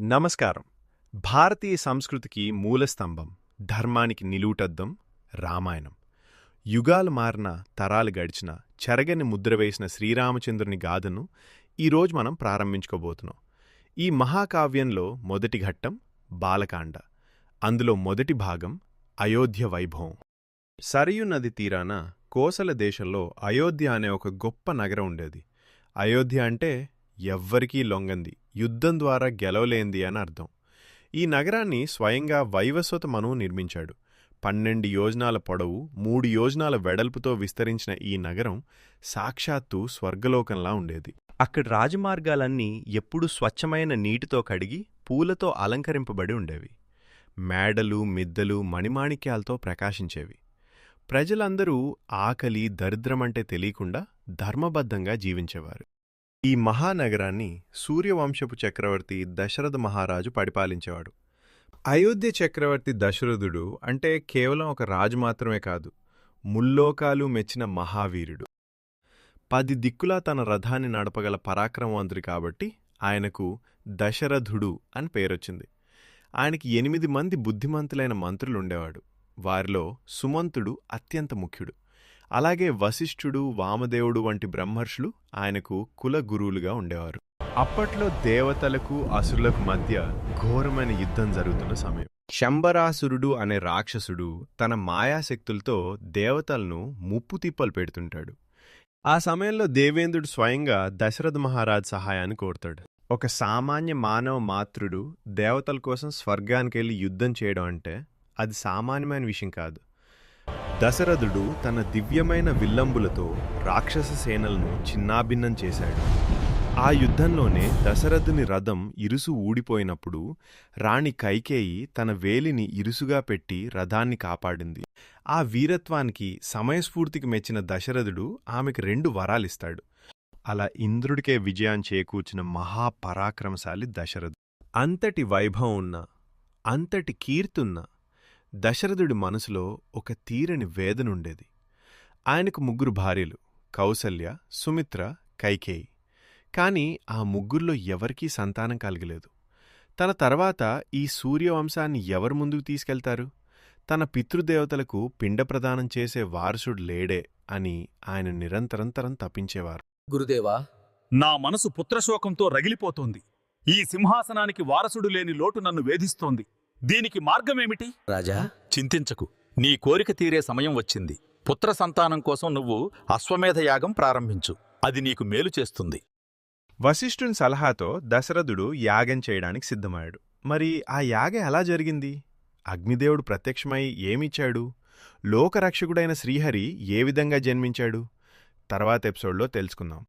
నమస్కారం. భారతీయ సంస్కృతికి మూలస్తంభం ధర్మానికి నిలువుటద్దం రామాయణం. యుగాలు మారిన తరాలు గడిచిన చెరగని ముద్ర వేసిన శ్రీరామచంద్రుని గాథను ఈరోజు మనం ప్రారంభించుకోబోతున్నాం. ఈ మహాకావ్యంలో మొదటి ఘట్టం బాలకాండ. అందులో మొదటి భాగం అయోధ్య వైభవం. సరయు నది తీరాన కోసల దేశంలో అయోధ్య అనే ఒక గొప్ప నగరం ఉండేది. అయోధ్య అంటే ఎవ్వరికీ లొంగంది. యుద్ధం ద్వారా గెలవలేంది అని అర్థం. ఈ నగరాన్ని స్వయంగా వైవస్వత మనువు నిర్మించాడు. పన్నెండు యోజనాల పొడవు మూడు యోజనాల వెడల్పుతో విస్తరించిన ఈ నగరం సాక్షాత్తు స్వర్గలోకంలా ఉండేది. అక్కడి రాజమార్గాలన్నీ ఎప్పుడూ స్వచ్ఛమైన నీటితో కడిగి పూలతో అలంకరింపబడి ఉండేవి. మేడలు మిద్దెలు మణిమాణిక్యాలతో ప్రకాశించేవి. ప్రజలందరూ ఆకలి దరిద్రమంటే తెలియకుండా ధర్మబద్ధంగా జీవించేవారు. ఈ మహానగరాన్ని సూర్యవంశపు చక్రవర్తి దశరథ మహారాజు పరిపాలించేవాడు. అయోధ్య చక్రవర్తి దశరథుడు అంటే కేవలం ఒక రాజు మాత్రమే కాదు ముల్లోకాలు మెచ్చిన మహావీరుడు. పది దిక్కులా తన రథాన్ని నడపగల పరాక్రమవంతుడు కాబట్టి ఆయనకు దశరథుడు అని పేరొచ్చింది. ఆయనకి ఎనిమిది మంది బుద్ధిమంతులైన మంత్రులుండేవాడు. వారిలో సుమంతుడు అత్యంత ముఖ్యుడు. అలాగే వశిష్ఠుడు వామదేవుడు వంటి బ్రహ్మర్షులు ఆయనకు కుల గురువులుగా ఉండేవారు. అప్పట్లో దేవతలకు అసురులకు మధ్య ఘోరమైన యుద్ధం జరుగుతున్న సమయం. శంబరాసురుడు అనే రాక్షసుడు తన మాయాశక్తులతో దేవతలను ముప్పు తిప్పలు పెడుతుంటాడు. ఆ సమయంలో దేవేంద్రుడు స్వయంగా దశరథ మహారాజ్ సహాయాన్ని కోరుతాడు. ఒక సామాన్య మానవ మాతృడు దేవతల కోసం స్వర్గానికెళ్ళి యుద్ధం చేయడం అంటే అది సామాన్యమైన విషయం కాదు. దశరథుడు తన దివ్యమైన విల్లంబులతో రాక్షస సేనలను చిన్నాభిన్నం చేశాడు. ఆ యుద్ధంలోనే దశరథుని రథం ఇరుసు ఊడిపోయినప్పుడు రాణి కైకేయి తన వేలిని ఇరుసుగా పెట్టి రథాన్ని కాపాడింది. ఆ వీరత్వానికి సమయస్ఫూర్తికి మెచ్చిన దశరథుడు ఆమెకు రెండు వరాలిస్తాడు. అలా ఇంద్రుడికే విజయం చేకూర్చిన మహాపరాక్రమశాలి దశరథుడు. అంతటి వైభవం ఉన్న అంతటి కీర్తున్న దశరథుడి మనసులో ఒక తీరని వేదనుండేది. ఆయనకు ముగ్గురు భార్యలు కౌసల్య సుమిత్ర కైకేయి. కాని ఆ ముగ్గురిలో ఎవరికీ సంతానం కలగలేదు. తన తర్వాత ఈ సూర్యవంశాన్ని ఎవరు ముందుకు తీసుకెళ్తారు? తన పితృదేవతలకు పిండ ప్రదానం చేసే వారసుడు లేడే అని ఆయన నిరంతరంతరం తప్పించేవారు గురుదేవా నా మనసు పుత్రశోకంతో రగిలిపోతోంది. ఈ సింహాసనానికి వారసుడు లేని లోటు నన్ను వేధిస్తోంది. దీనికి మార్గమేమిటి? రాజా. చింతించకు. నీ కోరిక తీరే సమయం వచ్చింది. పుత్ర సంతానం కోసం నువ్వు అశ్వమేధ యాగం ప్రారంభించు. అది నీకు మేలు చేస్తుంది. వశిష్ఠుని సలహాతో దశరథుడు యాగం చేయడానికి సిద్ధమయ్యాడు. మరి ఆ యాగం ఎలా జరిగింది? అగ్నిదేవుడు ప్రత్యక్షమై ఏమిచ్చాడు? లోకరక్షకుడైన శ్రీహరి ఏ విధంగా జన్మించాడు? తర్వాత ఎపిసోడ్లో తెలుసుకుందాం.